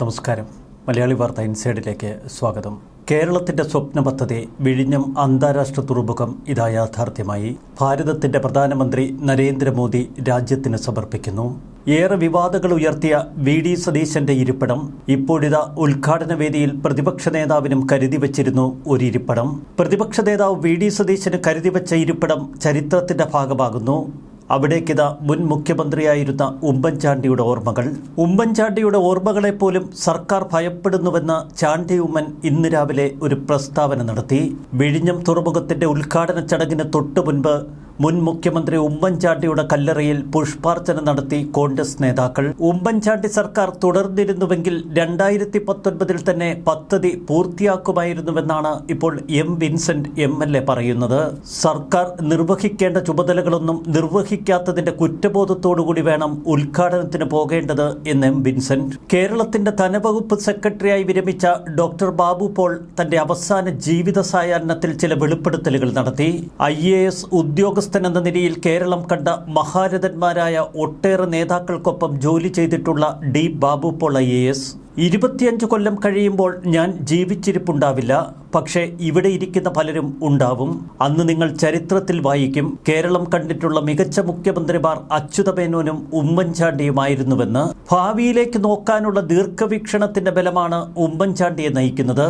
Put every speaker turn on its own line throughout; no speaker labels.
നമസ്കാരം. മലയാളി വാർത്ത ഇൻസൈഡിലേക്ക് സ്വാഗതം. കേരളത്തിന്റെ സ്വപ്ന പദ്ധതി വിഴിഞ്ഞം അന്താരാഷ്ട്ര തുറമുഖം ഇതാ യാഥാർത്ഥ്യമായി. ഭാരതത്തിന്റെ പ്രധാനമന്ത്രി നരേന്ദ്രമോദി രാജ്യത്തിന് സമർപ്പിക്കുന്നു. ഏറെ വിവാദങ്ങൾ ഉയർത്തിയ വി ഡി സതീശന്റെ ഇരിപ്പിടം ഇപ്പോഴിതാ ഉദ്ഘാടന വേദിയിൽ പ്രതിപക്ഷ നേതാവിനും കരുതി വച്ചിരുന്നു ഒരു ഇരിപ്പിടം പ്രതിപക്ഷ നേതാവ് വി ഡി സതീശന് കരുതി വെച്ച ഇരിപ്പിടം ചരിത്രത്തിന്റെ ഭാഗമാകുന്നു. അവിടേക്കിതാ മുൻ മുഖ്യമന്ത്രിയായിരുന്ന ഉമ്മൻചാണ്ടിയുടെ ഓർമ്മകൾ. ഉമ്മൻചാണ്ടിയുടെ ഓർമ്മകളെപ്പോലും സർക്കാർ ഭയപ്പെടുന്നുവെന്ന് ചാണ്ടി ഉമ്മൻ ഇന്ന് രാവിലെ ഒരു പ്രസ്താവന നടത്തി. വിഴിഞ്ഞം തുറമുഖത്തിന്റെ ഉദ്ഘാടന ചടങ്ങിന് തൊട്ടു മുൻപ് മുൻ മുഖ്യമന്ത്രി ഉമ്മൻചാണ്ടിയുടെ കല്ലറയിൽ പുഷ്പാർച്ചന നടത്തി കോൺഗ്രസ് നേതാക്കൾ. ഉമ്മൻചാണ്ടി സർക്കാർ തുടർന്നിരുന്നുവെങ്കിൽ രണ്ടായിരത്തി പത്തൊൻപതിൽ തന്നെ പദ്ധതി പൂർത്തിയാക്കുമായിരുന്നുവെന്നാണ് ഇപ്പോൾ M Vincent M L A പറയുന്നത്. സർക്കാർ നിർവഹിക്കേണ്ട ചുമതലകളൊന്നും നിർവഹിക്കാത്തതിന്റെ കുറ്റബോധത്തോടുകൂടി വേണം ഉദ്ഘാടനത്തിന് പോകേണ്ടത് എന്ന് എം വിൻസെന്റ്. കേരളത്തിന്റെ ധനവകുപ്പ് സെക്രട്ടറിയായി വിരമിച്ച ഡോക്ടർ ബാബു പോൾ തന്റെ അവസാന ജീവിത സായാഹ്നത്തിൽ ചില വെളിപ്പെടുത്തലുകൾ നടത്തി. ഐ എ എസ് ഉദ്യോഗസ്ഥൻ എന്ന നിലയിൽ കേരളം കണ്ട മഹാരഥന്മാരായ ഒട്ടേറെ നേതാക്കൾക്കൊപ്പം ജോലി ചെയ്തിട്ടുള്ള D Babu Paul I A S. ഇരുപത്തിയഞ്ച് കൊല്ലം കഴിയുമ്പോൾ ഞാൻ ജീവിച്ചിരിപ്പുണ്ടാവില്ല. പക്ഷേ ഇവിടെ ഇരിക്കുന്ന പലരും ഉണ്ടാവും. അന്ന് നിങ്ങൾ ചരിത്രത്തിൽ വായിക്കും കേരളം കണ്ടിട്ടുള്ള മികച്ച മുഖ്യമന്ത്രിമാർ അച്യുതമേനോനും ഉമ്മൻചാണ്ടിയുമായിരുന്നുവെന്ന്. ഭാവിയിലേക്ക് നോക്കാനുള്ള ദീർഘവീക്ഷണത്തിന്റെ ബലമാണ് ഉമ്മൻചാണ്ടിയെ നയിക്കുന്നത്.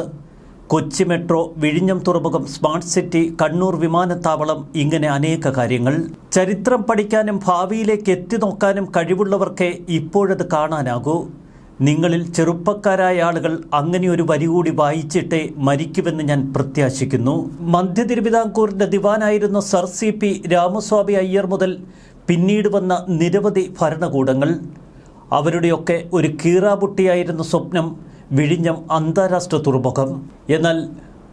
കൊച്ചി മെട്രോ വിഴിഞ്ഞം തുറമുഖം സ്മാർട്ട് സിറ്റി കണ്ണൂർ വിമാനത്താവളം ഇങ്ങനെ അനേക കാര്യങ്ങൾ. ചരിത്രം പഠിക്കാനും ഭാവിയിലേക്ക് എത്തി നോക്കാനും കഴിവുള്ളവർക്കേ ഇപ്പോഴത് കാണാനാകൂ. നിങ്ങളിൽ ചെറുപ്പക്കാരായ ആളുകൾ അങ്ങനെ ഒരു വരി കൂടി വായിച്ചിട്ടേ മരിക്കുമെന്ന് ഞാൻ പ്രത്യാശിക്കുന്നു. മധ്യ തിരുവിതാംകൂറിന്റെ ദിവാനായിരുന്ന Sir C P Ramaswamy Iyer മുതൽ പിന്നീട് വന്ന നിരവധി ഭരണകൂടങ്ങൾ. അവരുടെയൊക്കെ ഒരു കീറാപുട്ടിയായിരുന്ന സ്വപ്നം വിഴിഞ്ഞം അന്താരാഷ്ട്ര തുറമുഖം. എന്നാൽ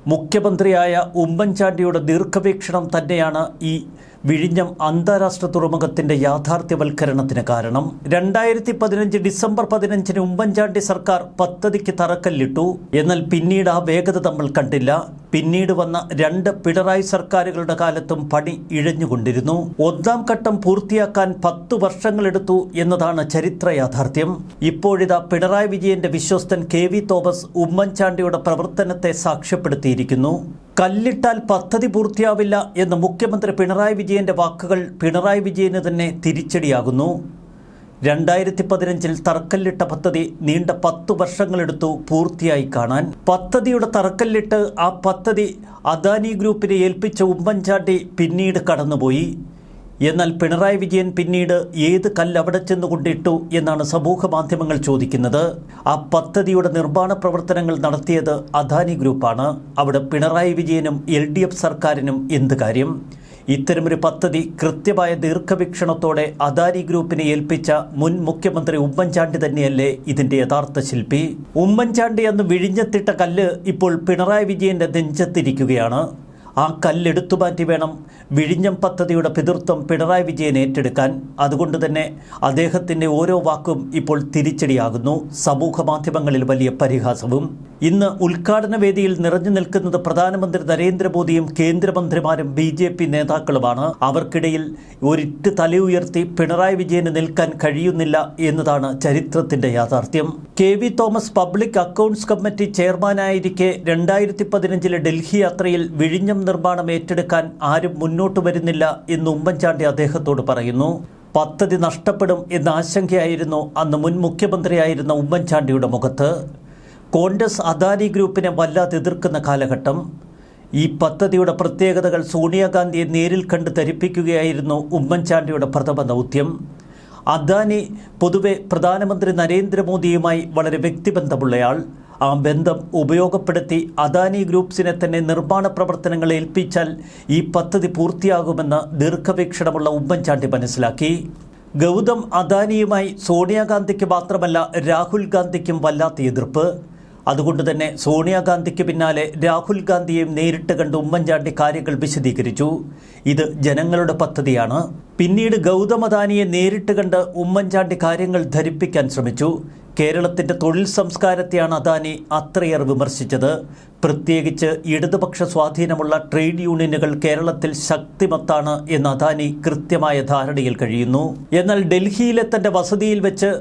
മുഖ്യമന്ത്രിയായ ഉമ്മൻചാണ്ടിയുടെ ദീർഘവീക്ഷണം തന്നെയാണ് ഈ വിഴിഞ്ഞം അന്താരാഷ്ട്ര തുറമുഖത്തിന്റെ യാഥാർത്ഥ്യവൽക്കരണത്തിന് കാരണം. രണ്ടായിരത്തി പതിനഞ്ച് ഡിസംബർ പതിനഞ്ചിന് ഉമ്മൻചാണ്ടി സർക്കാർ പദ്ധതിക്ക് തറക്കല്ലിട്ടു. എന്നാൽ പിന്നീട് ആ വേഗത നമ്മൾ കണ്ടില്ല. പിന്നീട് വന്ന രണ്ട് പിണറായി സർക്കാരുകളുടെ കാലത്തും പണി ഇഴഞ്ഞുകൊണ്ടിരുന്നു. ഒന്നാം ഘട്ടം പൂർത്തിയാക്കാൻ പത്തു വർഷങ്ങളെടുത്തു എന്നതാണ് ചരിത്ര യാഥാർത്ഥ്യം. ഇപ്പോഴിതാ പിണറായി വിജയന്റെ വിശ്വസ്തൻ കെ വി തോമസ് ഉമ്മൻചാണ്ടിയുടെ പ്രവർത്തനത്തെ സാക്ഷ്യപ്പെടുത്തിയിരിക്കുന്നു. കല്ലിട്ടാൽ പദ്ധതി പൂർത്തിയാവില്ല എന്ന മുഖ്യമന്ത്രി പിണറായി വിജയന്റെ വാക്കുകൾ പിണറായി വിജയന് തന്നെ തിരിച്ചടിയാകുന്നു. രണ്ടായിരത്തി പതിനഞ്ചിൽ തറക്കല്ലിട്ട പദ്ധതി നീണ്ട പത്ത് വർഷങ്ങളെടുത്തു പൂർത്തിയായി കാണാൻ. പദ്ധതിയുടെ തറക്കല്ലിട്ട് ആ പദ്ധതി അദാനി ഗ്രൂപ്പിനെ ഏൽപ്പിച്ച ഉമ്മൻചാണ്ടി പിന്നീട് കടന്നുപോയി. എന്നാൽ പിണറായി വിജയൻ പിന്നീട് ഏത് കല്ല് അവിടെ എന്നാണ് സമൂഹ മാധ്യമങ്ങൾ ചോദിക്കുന്നത്. ആ പദ്ധതിയുടെ നിർമ്മാണ പ്രവർത്തനങ്ങൾ നടത്തിയത് അദാനി ഗ്രൂപ്പാണ്. അവിടെ പിണറായി വിജയനും എൽ ഡി എഫ് സർക്കാരിനും എന്ത് കാര്യം? ഇത്തരമൊരു പദ്ധതി കൃത്യമായ ദീർഘവീക്ഷണത്തോടെ അദാനി ഗ്രൂപ്പിനെ ഏൽപ്പിച്ച മുൻ മുഖ്യമന്ത്രി ഉമ്മൻചാണ്ടി തന്നെയല്ലേ ഇതിന്റെ യഥാർത്ഥ ശില്പി? ഉമ്മൻചാണ്ടി അന്ന് വിഴിഞ്ഞത്തിട്ട കല്ല് ഇപ്പോൾ പിണറായി വിജയന്റെ നെഞ്ചത്തിരിക്കുകയാണ്. ആ കല്ലെടുത്തു മാറ്റി വേണം വിഴിഞ്ഞം പദ്ധതിയുടെ പിതൃത്വം പിണറായി വിജയൻ ഏറ്റെടുക്കാൻ. അതുകൊണ്ട് തന്നെ അദ്ദേഹത്തിന്റെ ഓരോ വാക്കും ഇപ്പോൾ തിരിച്ചടിയാകുന്നു. സമൂഹ മാധ്യമങ്ങളിൽ വലിയ പരിഹാസവും ഇന്ന് ഉദ്ഘാടന വേദിയിൽ നിറഞ്ഞു നിൽക്കുന്നത് പ്രധാനമന്ത്രി നരേന്ദ്രമോദിയും കേന്ദ്രമന്ത്രിമാരും ബി ജെ പി നേതാക്കളുമാണ്. അവർക്കിടയിൽ ഒരിറ്റ് തലയുയർത്തി പിണറായി വിജയന് നിൽക്കാൻ കഴിയുന്നില്ല എന്നതാണ് ചരിത്രത്തിന്റെ യാഥാർത്ഥ്യം. K V Thomas public accounts committee ചെയർമാനായിരിക്കെ രണ്ടായിരത്തി പതിനഞ്ചിലെ ഡൽഹി യാത്രയിൽ വിഴിഞ്ഞം നിർമ്മാണം ഏറ്റെടുക്കാൻ ആരും മുന്നോട്ട് വരുന്നില്ല എന്ന് ഉമ്മൻചാണ്ടി അദ്ദേഹത്തോട് പറയുന്നു. പദ്ധതി നഷ്ടപ്പെടും എന്ന ആശങ്കയായിരുന്നു അന്ന് മുൻ മുഖ്യമന്ത്രിയായിരുന്ന ഉമ്മൻചാണ്ടിയുടെ മുഖത്ത്. കോൺഗ്രസ് അദാനി ഗ്രൂപ്പിനെ വല്ലാതെ എതിർക്കുന്ന കാലഘട്ടം. ഈ പദ്ധതിയുടെ പ്രത്യേകതകൾ സോണിയാഗാന്ധിയെ നേരിൽ കണ്ട് ധരിപ്പിക്കുകയായിരുന്നു ഉമ്മൻചാണ്ടിയുടെ പ്രഥമ ദൗത്യം. അദാനി പൊതുവെ പ്രധാനമന്ത്രി നരേന്ദ്രമോദിയുമായി വളരെ വ്യക്തിബന്ധമുള്ളയാൾ. ആ ബന്ധം ഉപയോഗപ്പെടുത്തി അദാനി ഗ്രൂപ്പ്സിനെ തന്നെ നിർമ്മാണ പ്രവർത്തനങ്ങൾ ഏൽപ്പിച്ചാൽ ഈ പദ്ധതി പൂർത്തിയാകുമെന്ന് ദീർഘവീക്ഷണമുള്ള ഉമ്മൻചാണ്ടി മനസ്സിലാക്കി. ഗൗതം അദാനിയുമായി സോണിയാഗാന്ധിക്ക് മാത്രമല്ല രാഹുൽ ഗാന്ധിക്കും വല്ലാത്ത എതിർപ്പ്. അതുകൊണ്ട് തന്നെ സോണിയാഗാന്ധിക്ക് പിന്നാലെ രാഹുൽ ഗാന്ധിയെയും നേരിട്ട് കണ്ട് ഉമ്മൻചാണ്ടി കാര്യങ്ങൾ വിശദീകരിച്ചു. ഇത് ജനങ്ങളുടെ പദ്ധതിയാണ്. പിന്നീട് ഗൗതം അദാനിയെ നേരിട്ട് കണ്ട് ഉമ്മൻചാണ്ടി കാര്യങ്ങൾ ധരിപ്പിക്കാൻ ശ്രമിച്ചു. കേരളത്തിന്റെ തൊഴിൽ സംസ്കാരത്തെയാണ് അദാനി അത്രയേറെ വിമർശിച്ചത്. പ്രത്യേകിച്ച് ഇടതുപക്ഷ സ്വാധീനമുള്ള ട്രേഡ് യൂണിയനുകൾ കേരളത്തിൽ ശക്തിമത്താണ് എന്ന് അദാനി കൃത്യമായ ധാരണയിൽ കഴിയുന്നു. എന്നാൽ ഡൽഹിയിലെ തന്റെ വസതിയിൽ വെച്ച്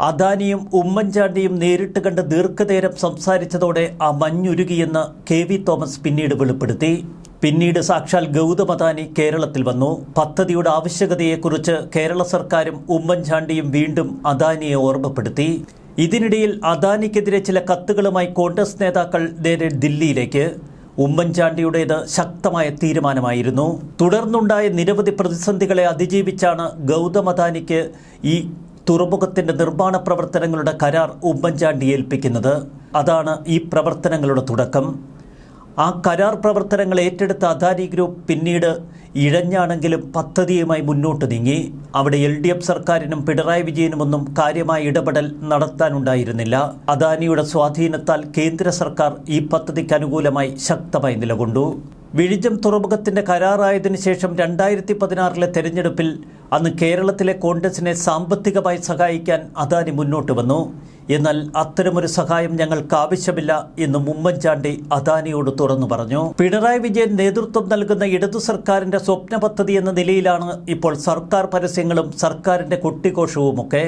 അദാനിയും ഉമ്മൻചാണ്ടിയും നേരിട്ട് കണ്ട് ദീർഘനേരം സംസാരിച്ചതോടെ ആ മഞ്ഞുരുകിയെന്ന് കെ വി തോമസ് പിന്നീട് വെളിപ്പെടുത്തി. പിന്നീട് സാക്ഷാൽ ഗൗതം അദാനി കേരളത്തിൽ വന്നു. പദ്ധതിയുടെ ആവശ്യകതയെക്കുറിച്ച് കേരള സർക്കാരും ഉമ്മൻചാണ്ടിയും വീണ്ടും അദാനിയെ ഓർമ്മപ്പെടുത്തി. ഇതിനിടയിൽ അദാനിക്കെതിരെ ചില കത്തുകളുമായി കോൺഗ്രസ് നേതാക്കൾ നേരെ ദില്ലിയിലേക്ക്. ഉമ്മൻചാണ്ടിയുടേത് ശക്തമായ തീരുമാനമായിരുന്നു. തുടർന്നുണ്ടായ നിരവധി പ്രതിസന്ധികളെ അതിജീവിച്ചാണ് ഗൗതം അദാനിക്ക് ഈ തുറമുഖത്തിന്റെ നിർമ്മാണ പ്രവർത്തനങ്ങളുടെ കരാർ ഉമ്മൻചാണ്ടി ഏൽപ്പിക്കുന്നത്. അതാണ് ഈ പ്രവർത്തനങ്ങളുടെ തുടക്കം. ആ കരാർ പ്രവർത്തനങ്ങൾ ഏറ്റെടുത്ത അദാനി ഗ്രൂപ്പ് പിന്നീട് ഇഴഞ്ഞാണെങ്കിലും പദ്ധതിയുമായി മുന്നോട്ട് നീങ്ങി. അവിടെ എൽ ഡി എഫ് സർക്കാരിനും പിണറായി വിജയനുമൊന്നും കാര്യമായ ഇടപെടൽ നടത്താനുണ്ടായിരുന്നില്ല. അദാനിയുടെ സ്വാധീനത്താൽ കേന്ദ്ര സർക്കാർ ഈ പദ്ധതിക്ക് അനുകൂലമായി ശക്തമായി നിലകൊണ്ടു. വിഴിഞ്ഞം തുറമുഖത്തിന്റെ കരാറായതിനു ശേഷം രണ്ടായിരത്തി പതിനാറിലെ തെരഞ്ഞെടുപ്പിൽ അന്ന് കേരളത്തിലെ കോൺഗ്രസിനെ സാമ്പത്തികമായി സഹായിക്കാൻ അദാനി മുന്നോട്ട് വന്നു. എന്നാൽ അത്തരമൊരു സഹായം ഞങ്ങൾക്ക് ആവശ്യമില്ല എന്ന് ഉമ്മൻചാണ്ടി അദാനിയോട് തുറന്നു പറഞ്ഞു. പിണറായി വിജയൻ നേതൃത്വം നൽകുന്ന ഇടതു സർക്കാരിന്റെ സ്വപ്ന പദ്ധതി എന്ന നിലയിലാണ് ഇപ്പോൾ സർക്കാർ പരസ്യങ്ങളും സർക്കാരിന്റെ കൊട്ടിഘോഷവുമൊക്കെ.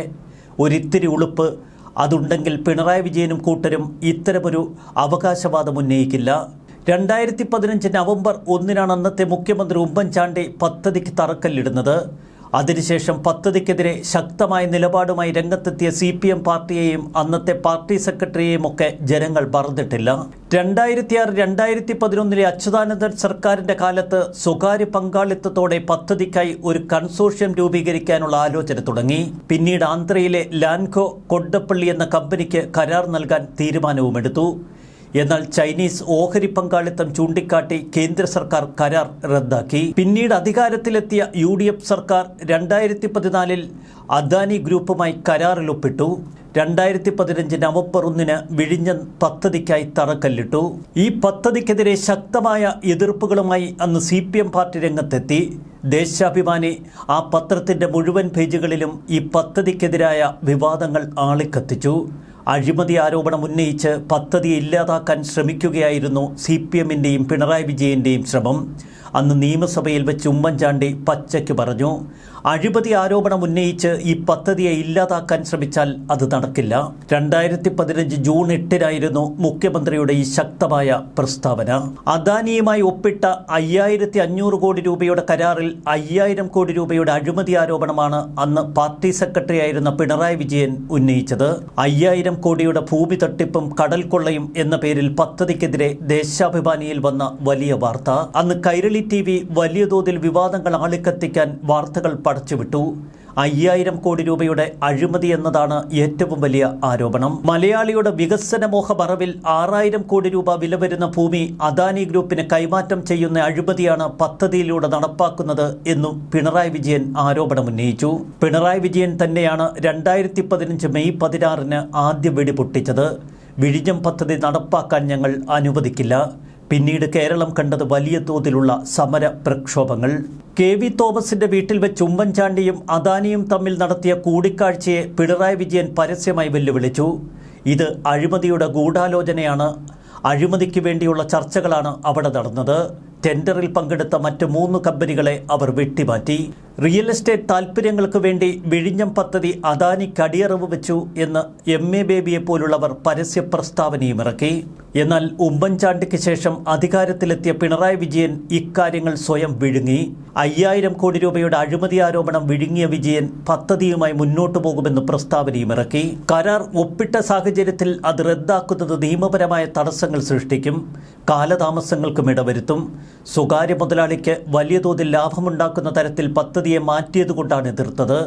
ഒരിത്തിരി ഉളുപ്പ്. അതുണ്ടെങ്കിൽ പിണറായി വിജയനും കൂട്ടരും ഇത്തരമൊരു അവകാശവാദം ഉന്നയിക്കില്ല. രണ്ടായിരത്തി പതിനഞ്ച് നവംബർ ഒന്നിനാണ് അന്നത്തെ മുഖ്യമന്ത്രി ഉമ്മൻചാണ്ടി പദ്ധതിക്ക് തറക്കല്ലിടുന്നത്. അതിനുശേഷം പദ്ധതിക്കെതിരെ ശക്തമായ നിലപാടുമായി രംഗത്തെത്തിയ സി പി എം പാർട്ടിയെയും അന്നത്തെ പാർട്ടി സെക്രട്ടറിയെയും ഒക്കെ ജനങ്ങൾ പറഞ്ഞിട്ടില്ല രണ്ടായിരത്തി ആറ് രണ്ടായിരത്തി പതിനൊന്നിലെ അച്യുതാനന്ദൻ സർക്കാരിന്റെ കാലത്ത് സ്വകാര്യ പങ്കാളിത്തത്തോടെ പദ്ധതിക്കായി ഒരു കൺസോർഷ്യം രൂപീകരിക്കാനുള്ള ആലോചന തുടങ്ങി. പിന്നീട് ആന്ധ്രയിലെ ലാൻകോ കൊണ്ടപ്പള്ളി എന്ന കമ്പനിക്ക് കരാർ നൽകാൻ തീരുമാനവുമെടുത്തു. എന്നാൽ ചൈനീസ് ഓഹരി പങ്കാളിത്തം ചൂണ്ടിക്കാട്ടി കേന്ദ്ര സർക്കാർ കരാർ റദ്ദാക്കി. പിന്നീട് അധികാരത്തിലെത്തിയ യു ഡി എഫ് സർക്കാർ രണ്ടായിരത്തി പതിനാലിൽ അദാനി ഗ്രൂപ്പുമായി കരാറിൽ ഒപ്പിട്ടു രണ്ടായിരത്തി പതിനഞ്ച് നവംബർ ഒന്നിന് വിഴിഞ്ഞ പദ്ധതിക്കായി തറക്കല്ലിട്ടു. ഈ പദ്ധതിക്കെതിരെ ശക്തമായ എതിർപ്പുകളുമായി അന്ന് സി പി എം പാർട്ടി രംഗത്തെത്തി. ദേശാഭിമാനി ആ പത്രത്തിന്റെ മുഴുവൻ പേജുകളിലും ഈ പദ്ധതിക്കെതിരായ വിവാദങ്ങൾ ആളിക്കത്തിച്ചു. അഴിമതി ആരോപണം ഉന്നയിച്ച് പദ്ധതി ഇല്ലാതാക്കാൻ ശ്രമിക്കുകയായിരുന്നു സി പി എമ്മിന്റെയും പിണറായി വിജയന്റെയും ശ്രമം. അന്ന് നിയമസഭയിൽ വെച്ച് ഉമ്മൻചാണ്ടി പച്ചയ്ക്ക് പറഞ്ഞു അഴിമതി ആരോപണം ഉന്നയിച്ച് ഈ പദ്ധതിയെ ഇല്ലാതാക്കാൻ ശ്രമിച്ചാൽ അത് നടക്കില്ല. രണ്ടായിരത്തി പതിനഞ്ച് ജൂൺ എട്ടിനായിരുന്നു മുഖ്യമന്ത്രിയുടെ ഈ ശക്തമായ പ്രസ്താവന. അദാനിയുമായി ഒപ്പിട്ട അയ്യായിരത്തി അഞ്ഞൂറ് കോടി രൂപയുടെ കരാറിൽ അയ്യായിരം കോടി രൂപയുടെ അഴിമതി ആരോപണമാണ് അന്ന് പാർട്ടി സെക്രട്ടറി ആയിരുന്ന പിണറായി വിജയൻ ഉന്നയിച്ചത്. അയ്യായിരം കോടിയുടെ ഭൂമി തട്ടിപ്പും കടൽ കൊള്ളയും എന്ന പേരിൽ പദ്ധതിക്കെതിരെ ദേശാഭിമാനിയിൽ വന്ന വലിയ വാർത്ത. അന്ന് കൈരളി ടി വി വലിയ തോതിൽ വിവാദങ്ങൾ ആളിക്കത്തിക്കാൻ വാർത്തകൾ പടച്ചുവിട്ടു. അയ്യായിരം കോടി രൂപയുടെ അഴിമതി എന്നതാണ് ഏറ്റവും വലിയ ആരോപണം. മലയാളിയുടെ വികസന മോഹ മറവിൽ ആറായിരം കോടി രൂപ വില വരുന്ന ഭൂമി അദാനി ഗ്രൂപ്പിന് കൈമാറ്റം ചെയ്യുന്ന അഴിമതിയാണ് പദ്ധതിയിലൂടെ നടപ്പാക്കുന്നത് എന്നും പിണറായി വിജയൻ ആരോപണമുന്നയിച്ചു പിണറായി വിജയൻ തന്നെയാണ് രണ്ടായിരത്തി പതിനഞ്ച് മെയ് പതിനാറിന് ആദ്യ വെടി പൊട്ടിച്ചത്. വിഴിഞ്ഞം പദ്ധതി നടപ്പാക്കാൻ ഞങ്ങൾ അനുവദിക്കില്ല. പിന്നീട് കേരളം കണ്ടത് വലിയ തോതിലുള്ള സമര പ്രക്ഷോഭങ്ങൾ. കെ വി തോമസിന്റെ വീട്ടിൽ വെച്ച് ഉമ്മൻചാണ്ടിയും അദാനിയും തമ്മിൽ നടത്തിയ കൂടിക്കാഴ്ചയെ പിണറായി വിജയൻ പരസ്യമായി വെല്ലുവിളിച്ചു. ഇത് അഴിമതിയുടെ ഗൂഢാലോചനയാണ്. അഴിമതിക്ക് വേണ്ടിയുള്ള ചർച്ചകളാണ് അവിടെ നടന്നത്. ടെൻഡറിൽ പങ്കെടുത്ത മറ്റ് മൂന്ന് കമ്പനികളെ അവർ വെട്ടിമാറ്റി. റിയൽ എസ്റ്റേറ്റ് താൽപ്പര്യങ്ങൾക്ക് വേണ്ടി വിഴിഞ്ഞം പദ്ധതി അദാനി കടിയറവ് വെച്ചു എന്ന് എം എ ബേബിയെ പോലുള്ളവർ പരസ്യ പ്രസ്താവനയും ഇറക്കി. എന്നാൽ ഉമ്മൻചാണ്ടിക്ക് ശേഷം അധികാരത്തിലെത്തിയ പിണറായി വിജയൻ ഇക്കാര്യങ്ങൾ സ്വയം വിഴുങ്ങി. അയ്യായിരം കോടി രൂപയുടെ അഴിമതി ആരോപണം വിഴുങ്ങിയ വിജയൻ പദ്ധതിയുമായി മുന്നോട്ടു പോകുമെന്ന് പ്രസ്താവനയും ഇറക്കി. കരാർ ഒപ്പിട്ട സാഹചര്യത്തിൽ അത് റദ്ദാക്കുന്നത് നിയമപരമായ തടസ്സങ്ങൾ സൃഷ്ടിക്കും കാലതാമസങ്ങൾക്കും ഇടവരുത്തും. സ്വകാര്യ മുതലാളിക്ക് വലിയ തോതിൽ ലാഭമുണ്ടാക്കുന്ന തരത്തിൽ പദ്ധതിയെ മാറ്റിയതുകൊണ്ടാണ് എതിർത്തത്.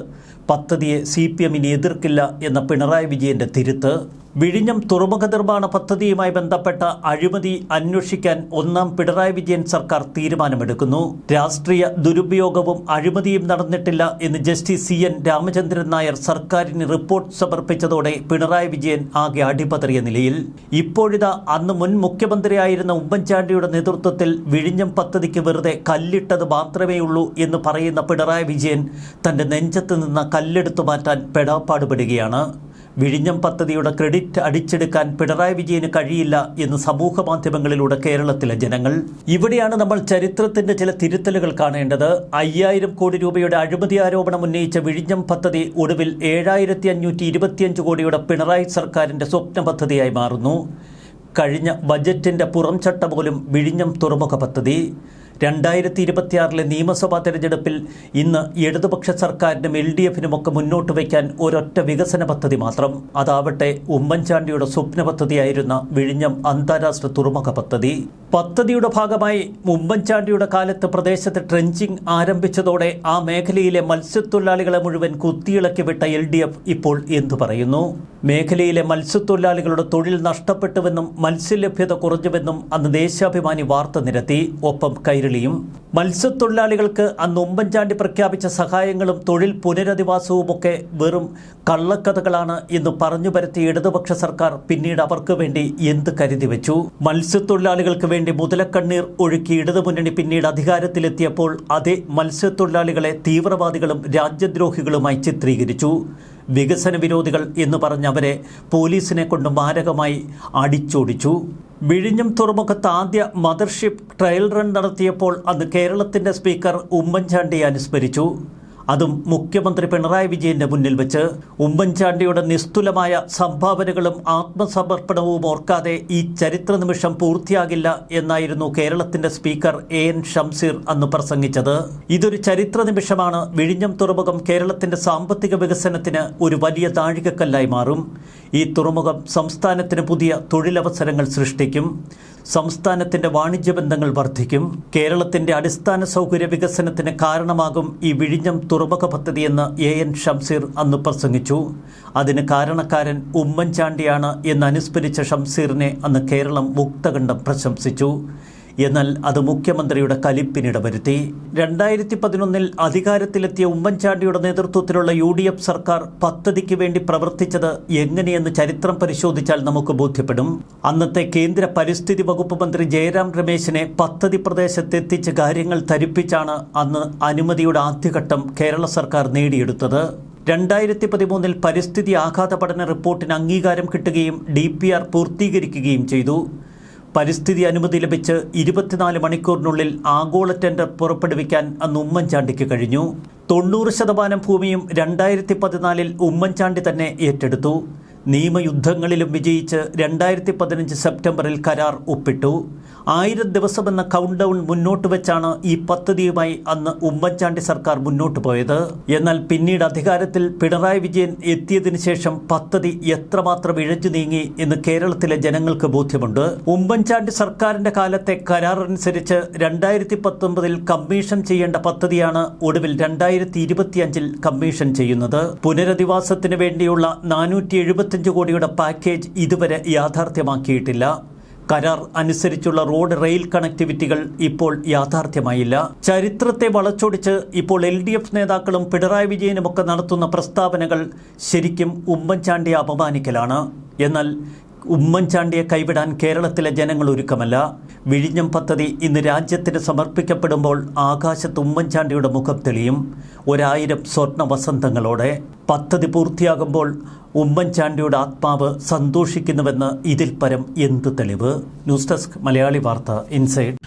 പദ്ധതിയെ സി പി എമ്മിന് എതിർക്കില്ല എന്ന പിണറായി വിജയന്റെ തിരുത്ത്. വിഴിഞ്ഞം തുറമുഖ നിർമ്മാണ പദ്ധതിയുമായി ബന്ധപ്പെട്ട അഴിമതി അന്വേഷിക്കാൻ ഒന്നാം പിണറായി വിജയൻ സർക്കാർ തീരുമാനമെടുക്കുന്നു. രാഷ്ട്രീയ ദുരുപയോഗവും അഴിമതിയും നടന്നിട്ടില്ല എന്ന് justice C N Ramachandran Nair സർക്കാരിന് റിപ്പോർട്ട് സമർപ്പിച്ചതോടെ പിണറായി വിജയൻ ആകെ അടിപതറിയ നിലയിൽ. ഇപ്പോഴിതാ അന്ന് മുൻ മുഖ്യമന്ത്രിയായിരുന്ന ഉമ്മൻചാണ്ടിയുടെ നേതൃത്വത്തിൽ വിഴിഞ്ഞം പദ്ധതിക്ക് വെറുതെ കല്ലിട്ടത് മാത്രമേ ഉള്ളൂ എന്ന് പറയുന്ന പിണറായി വിജയൻ തന്റെ നെഞ്ചത്ത് നിന്ന് കല്ലെടുത്തു മാറ്റാൻ പെടാപ്പാടുപെടുകയാണ്. വിഴിഞ്ഞം പദ്ധതിയുടെ ക്രെഡിറ്റ് അടിച്ചെടുക്കാൻ പിണറായി വിജയന് കഴിയില്ല എന്ന് സമൂഹ മാധ്യമങ്ങളിലൂടെ കേരളത്തിലെ ജനങ്ങൾ. ഇവിടെയാണ് നമ്മൾ ചരിത്രത്തിന്റെ ചില തിരുത്തലുകൾ കാണേണ്ടത്. അയ്യായിരം കോടി രൂപയുടെ അഴിമതി ആരോപണം ഉന്നയിച്ച വിഴിഞ്ഞം പദ്ധതി ഒടുവിൽ ഏഴായിരത്തി അഞ്ഞൂറ്റി ഇരുപത്തിയഞ്ച് കോടിയുടെ പിണറായി സർക്കാരിന്റെ സ്വപ്ന പദ്ധതിയായി മാറുന്നു. കഴിഞ്ഞ ബജറ്റിന്റെ പുറംചട്ട പോലും വിഴിഞ്ഞം തുറമുഖ പദ്ധതി. രണ്ടായിരത്തി ഇരുപത്തിയാറിലെ നിയമസഭാ തെരഞ്ഞെടുപ്പിൽ ഇന്ന് ഇടതുപക്ഷ സർക്കാരിനും എൽ ഡി എഫിനുമൊക്കെ മുന്നോട്ട് വയ്ക്കാൻ ഒരൊറ്റ വികസന പദ്ധതി മാത്രം. അതാവട്ടെ ഉമ്മൻചാണ്ടിയുടെ സ്വപ്ന പദ്ധതിയായിരുന്ന വിഴിഞ്ഞം അന്താരാഷ്ട്ര തുറമുഖ പദ്ധതി. പദ്ധതിയുടെ ഭാഗമായി ഉമ്മൻചാണ്ടിയുടെ കാലത്ത് പ്രദേശത്ത് ട്രെഞ്ചിങ് ആരംഭിച്ചതോടെ ആ മേഖലയിലെ മത്സ്യത്തൊഴിലാളികളെ മുഴുവൻ കുത്തിയിളക്കി വിട്ട എൽ ഡി എഫ് ഇപ്പോൾ എന്തു പറയുന്നു? മേഖലയിലെ മത്സ്യത്തൊഴിലാളികളുടെ തൊഴിൽ നഷ്ടപ്പെട്ടുവെന്നും മത്സ്യലഭ്യത കുറഞ്ഞുവെന്നും അന്ന് ദേശാഭിമാനി വാർത്ത നിരത്തി. ഒപ്പം കൈരളിയും മത്സ്യത്തൊഴിലാളികൾക്ക് അന്ന് ഉമ്മൻചാണ്ടി പ്രഖ്യാപിച്ച സഹായങ്ങളും തൊഴിൽ പുനരധിവാസവുമൊക്കെ വെറും കള്ളക്കഥകളാണ് എന്ന് പറഞ്ഞു പരത്തിയ ഇടതുപക്ഷ സർക്കാർ പിന്നീട് അവർക്ക് വേണ്ടി എന്ത് കരുതി വെച്ചു? മത്സ്യത്തൊഴിലാളികൾക്ക് വേണ്ടി മുതലക്കണ്ണീർ ഒഴുക്കി ഇടതുമുന്നണി പിന്നീട് അധികാരത്തിലെത്തിയപ്പോൾ അതേ മത്സ്യത്തൊഴിലാളികളെ തീവ്രവാദികളും രാജ്യദ്രോഹികളുമായി ചിത്രീകരിച്ചു. വികസന വിരോധികൾ എന്ന് പറഞ്ഞവരെ പോലീസിനെ കൊണ്ട് മാരകമായി അടിച്ചോടിച്ചു. വിഴിഞ്ഞം തുറമുഖത്ത് ആദ്യ മദർഷിപ്പ് ട്രയൽ റൺ നടത്തിയപ്പോൾ അന്ന് കേരളത്തിന്റെ സ്പീക്കർ ഉമ്മൻചാണ്ടി അനുസ്മരിച്ചു. അതും മുഖ്യമന്ത്രി പിണറായി വിജയന്റെ മുന്നിൽ വെച്ച്. ഉമ്മൻചാണ്ടിയുടെ നിസ്തുലമായ സംഭാവനകളും ആത്മസമർപ്പണവും ഓർക്കാതെ ഈ ചരിത്ര നിമിഷം പൂർത്തിയാകില്ല എന്നായിരുന്നു കേരളത്തിന്റെ സ്പീക്കർ എ എൻ ഷംസീർ അന്ന് പ്രസംഗിച്ചത്. ഇതൊരു ചരിത്ര നിമിഷമാണ് വിഴിഞ്ഞം തുറമുഖം കേരളത്തിന്റെ സാമ്പത്തിക വികസനത്തിന് ഒരു വലിയ താഴികക്കല്ലായി മാറും. ഈ തുറമുഖം സംസ്ഥാനത്തിന് പുതിയ തൊഴിലവസരങ്ങൾ സൃഷ്ടിക്കും. സംസ്ഥാനത്തിന്റെ വാണിജ്യ ബന്ധങ്ങൾ വർദ്ധിക്കും. കേരളത്തിന്റെ അടിസ്ഥാന സൗകര്യ വികസനത്തിന് കാരണമാകും ഈ വിഴിഞ്ഞം തുറമുഖ പദ്ധതിയെന്ന് എ എൻ ഷംസീർ അന്ന് പ്രസംഗിച്ചു. അതിന് കാരണക്കാരൻ ഉമ്മൻചാണ്ടിയാണ് എന്ന് അനുസ്മരിച്ച ഷംസീറിനെ അന്ന് കേരളം മുക്തകണ്ഠം പ്രശംസിച്ചു. എന്നാൽ അത് മുഖ്യമന്ത്രിയുടെ കലിപ്പിനിട വരുത്തി രണ്ടായിരത്തി പതിനൊന്നിൽ അധികാരത്തിലെത്തിയ ഉമ്മൻചാണ്ടിയുടെ നേതൃത്വത്തിലുള്ള യു ഡി എഫ് സർക്കാർ പദ്ധതിക്ക് വേണ്ടി പ്രവർത്തിച്ചത് എങ്ങനെയെന്ന് ചരിത്രം പരിശോധിച്ചാൽ നമുക്ക് ബോധ്യപ്പെടും. അന്നത്തെ കേന്ദ്ര പരിസ്ഥിതി വകുപ്പ് മന്ത്രി ജയറാം രമേശിനെ പദ്ധതി പ്രദേശത്തെത്തിച്ച് കാര്യങ്ങൾ ധരിപ്പിച്ചാണ് അന്ന് അനുമതിയുടെ ആദ്യഘട്ടം കേരള സർക്കാർ നേടിയെടുത്തത്. രണ്ടായിരത്തി പതിമൂന്നിൽ പരിസ്ഥിതി ആഘാത പഠന റിപ്പോർട്ടിന് അംഗീകാരം കിട്ടുകയും ഡി പൂർത്തീകരിക്കുകയും ചെയ്തു. പരിസ്ഥിതി അനുമതി ലഭിച്ച് ഇരുപത്തിനാല് മണിക്കൂറിനുള്ളിൽ ആഗോള ടെൻഡർ പുറപ്പെടുവിക്കാൻ അന്ന് ഉമ്മൻചാണ്ടിക്ക് കഴിഞ്ഞു. തൊണ്ണൂറ് ശതമാനം ഭൂമിയും രണ്ടായിരത്തി പതിനാലിൽ ഉമ്മൻചാണ്ടി തന്നെ ഏറ്റെടുത്തു. നിയമയുദ്ധങ്ങളിലും വിജയിച്ച് രണ്ടായിരത്തി പതിനഞ്ച് സെപ്റ്റംബറിൽ കരാർ ഒപ്പിട്ടു. ആയിരം ദിവസമെന്ന കൗണ്ട് ഡൗൺ മുന്നോട്ട് വെച്ചാണ് ഈ പദ്ധതിയുമായി അന്ന് ഉമ്മൻചാണ്ടി സർക്കാർ മുന്നോട്ട് പോയത്. എന്നാൽ പിന്നീട് അധികാരത്തിൽ പിണറായി വിജയൻ എത്തിയതിനു ശേഷം പദ്ധതി എത്രമാത്രം ഇഴഞ്ഞു നീങ്ങി എന്ന് കേരളത്തിലെ ജനങ്ങൾക്ക് ബോധ്യമുണ്ട്. ഉമ്മൻചാണ്ടി സർക്കാരിന്റെ കാലത്തെ കരാർ അനുസരിച്ച് രണ്ടായിരത്തി പത്തൊമ്പതിൽ കമ്മീഷൻ ചെയ്യേണ്ട പദ്ധതിയാണ് ഒടുവിൽ രണ്ടായിരത്തി ഇരുപത്തിയഞ്ചിൽ കമ്മീഷൻ ചെയ്യുന്നത്. പുനരധിവാസത്തിന് വേണ്ടിയുള്ള നാനൂറ്റി എഴുപത്തിയഞ്ച് കോടിയുടെ പാക്കേജ് ഇതുവരെ യാഥാർത്ഥ്യമാക്കിയിട്ടില്ല. കരാർ അനുസരിച്ചുള്ള റോഡ് റെയിൽ കണക്ടിവിറ്റികൾ ഇപ്പോൾ യാഥാർത്ഥ്യമായില്ല. ചരിത്രത്തെ വളച്ചൊടിച്ച് ഇപ്പോൾ എൽ ഡി എഫ് നേതാക്കളും പിണറായി വിജയനുമൊക്കെ നടത്തുന്ന പ്രസ്താവനകൾ ശരിക്കും ഉമ്മൻചാണ്ടിയെ അപമാനിക്കലാണ്. എന്നാൽ ഉമ്മൻചാണ്ടിയെ കൈവിടാൻ കേരളത്തിലെ ജനങ്ങൾ ഒരുക്കമല്ല. വിഴിഞ്ഞം പദ്ധതി ഇന്ന് രാജ്യത്തിന് സമർപ്പിക്കപ്പെടുമ്പോൾ ആകാശത്ത് ഉമ്മൻചാണ്ടിയുടെ മുഖം തെളിയും. ഒരായിരം സ്വർണ വസന്തങ്ങളോടെ പദ്ധതി പൂർത്തിയാകുമ്പോൾ ഉമ്മൻചാണ്ടിയുടെ ആത്മാവ് സന്തോഷിക്കുന്നുവെന്ന് ഇതിൽ പരം എന്ത് തെളിവ്? ന്യൂസ് ഡെസ്ക് മലയാളി വാർത്ത ഇൻസൈഡ്.